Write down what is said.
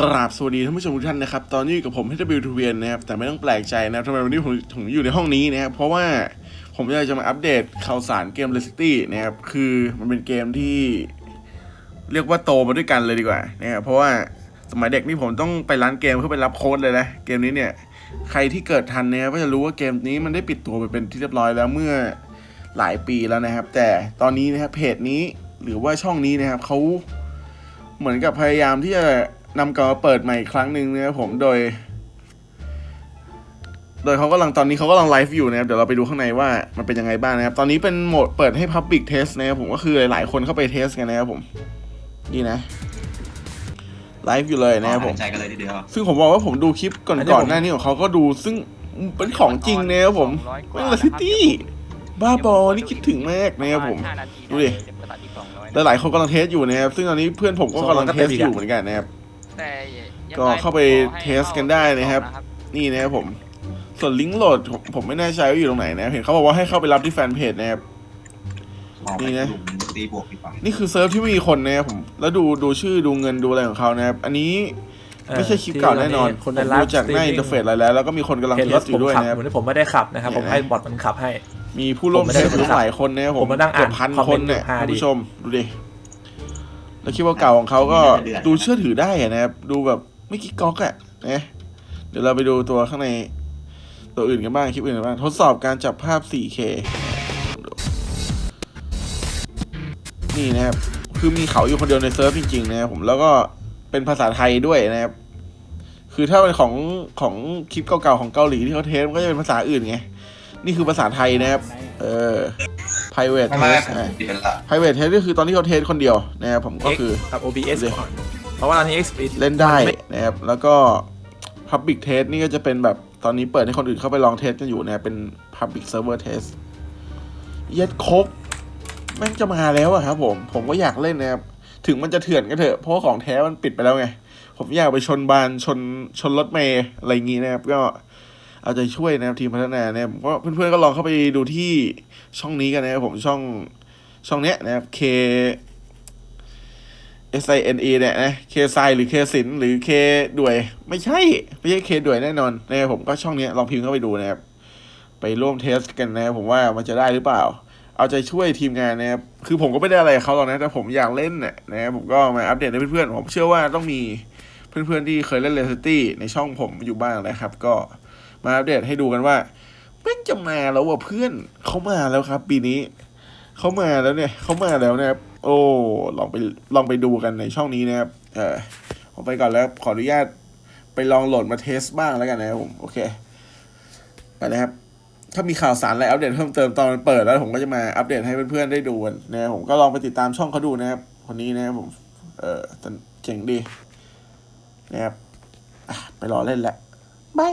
กราบสวัสดีท่านผู้ชมทุกท่านนะครับ ตอนนี้อยู่กับผม HW ทเวียนนะครับ แต่ไม่ต้องแปลกใจนะครับทำไมวันนี้ผมถึงอยู่ในห้องนี้นะครับ เพราะว่าผมอยากจะมาอัปเดตข่าวสารเกม r e c i t y นะครับ คือมันเป็นเกมที่เรียกว่าโตมาด้วยกันเลยดีกว่านะครับเพราะว่าสมัยเด็กนี่ผมต้องไปร้านเกมเพื่อไปรับโค้ดเลยนะ เกมนี้เนี่ย ใครที่เกิดทันเนี่ยก็จะรู้ว่าเกมนี้มันได้ปิดตัวไปเป็นที่เรียบร้อยแล้วเมื่อหลายปีแล้วนะครับ แต่ตอนนี้นะครับเพจนี้หรือว่าช่องนี้นะครับเขาเหมือนกับพยายามที่จะ นำกลับมาเปิดใหม่อีกครั้งหนึ่งนะครับผมโดย โดยเขากำลังตอนนี้เขากำลังไลฟ์อยู่นะครับเดี๋ยวเราไปดูข้างในว่ามันเป็นยังไงบ้างนะครับ ตอนนี้เป็นโหมดเปิดให้ Public Test นะครับผมก็คือหลายๆคนเข้าไปเทสกันนะครับผมนี่นะไลฟ์อยู่เลยนะครับผม ใจกันเลยทีเดียว ซึ่งผมบอกว่าผมดูคลิปก่อนอันนี้ก่อนผมหน้านี้ของเขาก็ดูซึ่งเป็นของจริงนะครับผม200กเวว่าลาซิตี้บ้าบอ นี่คิดถึงมากนะครับผมประาณ5นาทีดูดิจะเปิดอีก200และหลายคนกำลังเทสอยู่นะครับ ซึ่งตอนนี้เพื่อนผมก็กำลังเทสอยู่เหมือนกันนะครับ แต่ยังก็ไงเข้าไปขอให้เทสกันได้นะครับ เข้านี่นะครับผม ส่วนลิงก์โหลดผมผมไม่แน่ใจว่าอยู่ตรงไหนนะครับเห็นเขาบอกว่าให้เข้าไปรับที่แฟนเพจนะครับ มองไปนี่นะ กลุ่มตีบวกดีกว่านี่คือเซิร์ฟที่ไม่มีคนนะครับผม แล้วดูดูชื่อดูเงินดูอะไรของเขานะครับ อันนี้ไม่ใช่คลิปเก่าแน่นอนคนผในมไลดูฟ์จากหน้าอินเทอร์เฟซอะไรแล้ว แล้วก็มีคนกำลังเห็นเทรสถอผมยู่ด้วยขับนะครับ เหมือนที่ผมไม่ได้ขับนะครับ ผมเห็นไหมให้บอทมันขับให้ มีผู้ร่วมผมไม่เทได้สอยู่หลายคนนะครับผมผมมานั่งเกือ่าอนบพันคอมคเมนนต์เนี่ยดูคุณดิผู้ชมดูดิ แล้วคลิปเก่าๆของเขาก็ดูเชื่อถือได้อะนะครับ ดูแบบไม่กิ๊กก๊อกอะนะเดี๋ยวเราไปดูตัวข้างในตัวอื่นกันบ้างคลิปอื่นกันบ้างทดสอบการจับภาพ 4K นี่นะครับ คือมีเขาอยู่คนเดียวในเซิร์ฟจริงๆนะครับผมแล้วก็เป็นภาษาไทยด้วยนะครับ คือถ้าเป็นของของคลิปเก่าๆของเกาหลีที่เขาเทสมันก็จะเป็นภาษาอื่นไง นี่คือภาษาไทยนะครับ เออ private ไม่ไม่ test ผมอะเปลี่ยนละ private test ก็คือตอนที่เขาเทสคนเดียวนะครับผมก็คือ กับ OBS เลยก่อนเพราะว่าตอนนี้ X เล่นได้นะครับ แล้วก็ Public Test นี่ก็จะเป็นแบบตอนนี้เปิดให้คนอื่นเข้าไปลองเทสกันอยู่นะครับเป็น Public Server Test เย็ดครบแม่งจะมาแล้วอะครับผม ผมก็อยากเล่นนะครับ ถึงมันจะเถื่อนก็เถอะ เพราะว่าของแท้มันปิดไปแล้วไง ผมอยากไปชนบานชนชนรถเมย์อะไรอย่างงี้นะครับ ก็ เอาใจช่วยนะครับทีมพัฒนาเนี่ยเพราะเพื่อนๆก็ลองเข้าไปดูที่ช่องนี้กันนะครับผมช่องช่องเนี้ยนะครับ K S I N E เนี่ยนะ K ไซหรือ K สินหรือ K ด้วย ไม่ใช่ ไม่ใช่ K ด้วยแน่นอนนะครับผมก็ช่องเนี้ยลองพิมพ์เข้าไปดูนะครับ ไปร่วมเทสกันนะครับผมว่ามันจะได้หรือเปล่า เอาใจช่วยทีมงานนะครับ คือผมก็ไม่ได้อะไรเขาหรอกนะ แต่ผมอยากเล่นน่ะนะครับผมก็มาอัปเดตให้เพื่อนๆผมเชื่อว่าต้องมี เพื่อนๆที่เคยเล่นเรสตี้ในช่องผมอยู่บ้างนะครับ ก็มาอัปเดตให้ดูกันว่าม่งจะมาแล้วว่ะเพื่อนเขามาแล้วครับ ปีนี้เขามาแล้วเนี่ยเขามาแล้วนะครับ โอ้ลองไปลองไปดูกันในช่องนี้นะครับเออผมไปก่อนแล้วขออนุญาตไปลองโหลดมาเทสบ้างแล้วกันนะครับผมโอเคไปนะครับ ถ้ามีข่าวสารอะไรอัปเดตเพิ่มเติมตอนเปิดแล้วผมก็จะมาอัปเดตให้เพื่อนๆได้ดูกันนะครับผมก็ลองไปติดตามช่องเขาดูนะครับคนนี้นะครับผมเออแต่เจ๋งดี นะครับไปรอเล่นแหละบาย